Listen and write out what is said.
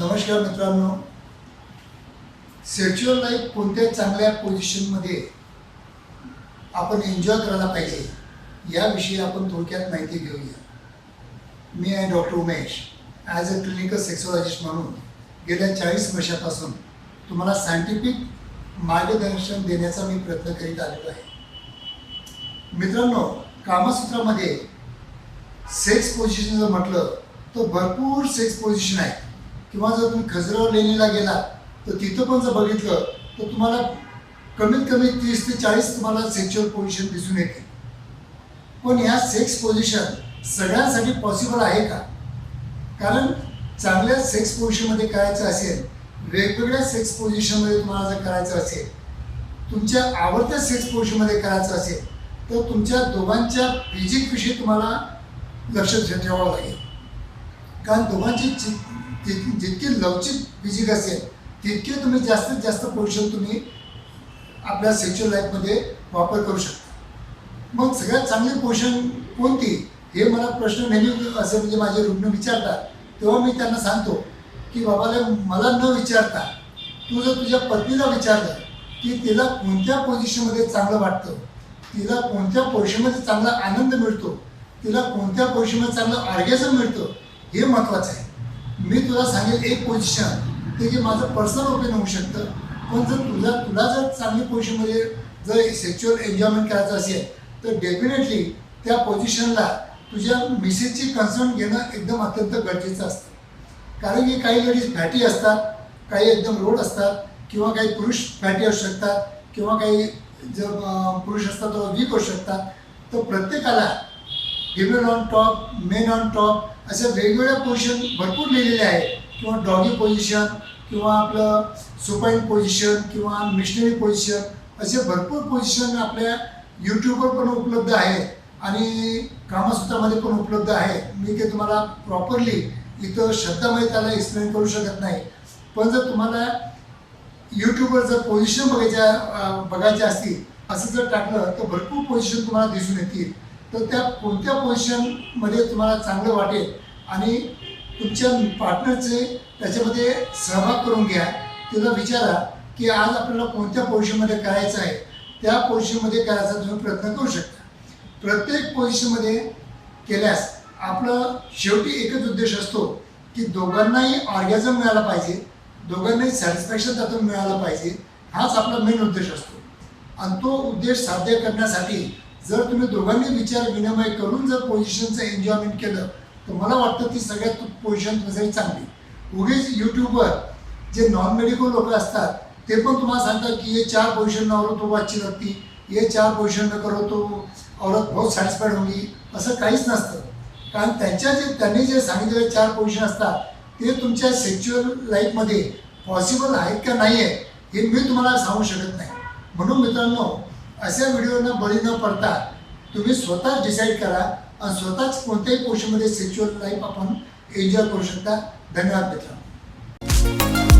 नमस्कार मित्रांनो. Sexual life कोणत्या चांगल्या पोझिशनमध्ये आपण एन्जॉय करायला पाहिजे याविषयी आपण थोडक्यात माहिती घेऊया. मी आहे doctor Umesh. As a clinical sexologist म्हणून गेल्या चाळीस वर्षापासून तुम्हाला सायंटिफिक मार्गदर्शन देण्याचा मी प्रयत्न करीत आलेलो आहे. मित्रांनो कामसूत्रामध्ये सेक्स पोझिशन जर म्हटलं तर भरपूर सेक्स पोझिशन आहे. किंवा जर तुम्ही खजरावर लेणीला गेला तर तिथं पण जर बघितलं तर तुम्हाला कमीत कमी तीस ते चाळीस तुम्हाला सेक्च्युअल पोझिशन दिसून येते. पण ह्या सेक्स पोझिशन सगळ्यांसाठी पॉसिबल आहे का? कारण चांगल्या सेक्स पोझिशनमध्ये करायचं असेल वेगवेगळ्या सेक्स पोझिशनमध्ये तुम्हाला जर करायचं असेल तुमच्या आवडत्या सेक्स पोझिशनमध्ये करायचं असेल तर तुमच्या दोघांच्या फिजिकविषयी तुम्हाला लक्ष ठेवावं लागेल. कारण दोघांची जि- जितकी लवचिक फिजिक असेल तितके तुम्ही जास्तीत जास्त पोझिशन तुम्ही आपल्या सेक्शुअल लाईफमध्ये वापर करू शकता. मग सगळ्यात चांगली पोझिशन कोणती? हे मला प्रश्न नेहमी असे म्हणजे माझे रुग्ण विचारतात. तेव्हा मी त्यांना सांगतो की बाबाला मला न विचारता तू जर तुझ्या पत्नीला विचारलं की तिला कोणत्या पोझिशनमध्ये चांगलं वाटतं? तिला कोणत्या पोझिशनमध्ये चांगला आनंद मिळतो? तिला कोणत्या पोझिशनमध्ये चांगलं ऑर्गॅझम मिळतं हे महत्त्वाचं आहे. मी तुला सांगेल एक पोझिशन ते जे माझं पर्सनल ओपिनियन होऊ शकतं. पण जर तुझा तुला जर चांगली पोझिशनमध्ये जर सेक्च्युअल एन्जॉयमेंट करायचं असेल तर डेफिनेटली त्या पोझिशनला तुझ्या मिसेसची कन्सर्न घेणं एकदम अत्यंत गरजेचं असतं. कारण की काही लेडीज फॅटी असतात काही एकदम रोड असतात किंवा काही पुरुष फॅटी असू शकतात किंवा काही जर पुरुष असतात तर वीक असू शकतात. तर प्रत्येकाला female on top men on top अशा वेगवेगळ्या पोझिशन भरपूर लिहिलेले आहेत. किंवा डॉगी पोझिशन किंवा आपलं सुपाईन पोझिशन किंवा मिशनरी पोझिशन असे भरपूर पोझिशन आपल्या यूट्यूबवर पण उपलब्ध आहे आणि कामसूत्रामध्ये पण उपलब्ध आहे मी ते तुम्हाला प्रॉपरली इथं शब्दामध्ये त्याला एक्सप्लेन करू शकत नाही. पण जर तुम्हाला यूट्यूबवर जर पोझिशन बघायच्या बघायच्या असतील असं जर टाकलं तर भरपूर पोझिशन तुम्हाला दिसून येतील. तर त्या कोणत्या पोझिशनमध्ये तुम्हाला चांगलं वाटेल आणि तुमच्या पार्टनरचे त्याच्यामध्ये सहभाग करून घ्या. तिला विचारा की आज आपल्याला कोणत्या पोझिशनमध्ये करायचं आहे? त्या पोझिशनमध्ये करायचा तुम्ही प्रयत्न करू शकता. प्रत्येक पोझिशनमध्ये केल्यास आपलं शेवटी एकच उद्देश असतो की दोघांनाही ऑर्गॅझम मिळाला पाहिजे दोघांनाही सॅटिस्फॅक्शन त्यातून मिळालं पाहिजे. हाच आपला मेन उद्देश असतो. आणि तो उद्देश साध्य करण्यासाठी जर तुम्ही दोघांनी विचार विनिमय करून जर पोझिशनचं एन्जॉयमेंट केलं तर मला वाटतं ती सगळ्यात पोझिशन तुमच्यासाठी चांगली. उगीच यूट्यूबवर जे नॉन मेडिकल लोक असतात ते पण तुम्हाला सांगतात की ये चार पोजिशन में तो को अच्छी लगती ये चार पोजिशन न करो तो औरत बहुत सॅटिस्फाईड होगी असं काहीच नसतं. कारण त्यांच्या जे त्यांनी जे सांगितलेले चार पोझिशन असतात ते तुमच्या सेक्च्युअल लाईफमध्ये पॉसिबल आहेत का नाही आहे हे मी तुम्हाला सांगू शकत नाही. म्हणून मित्रांनो अशा व्हिडिओना बळी न पडता तुम्ही स्वतःच डिसाईड करा आणि स्वतःच कोणत्याही पोर्शनमध्ये सेक्च्युअल लाईफ आपण एन्जॉय करू शकता. धन्यवाद मित्रांनो.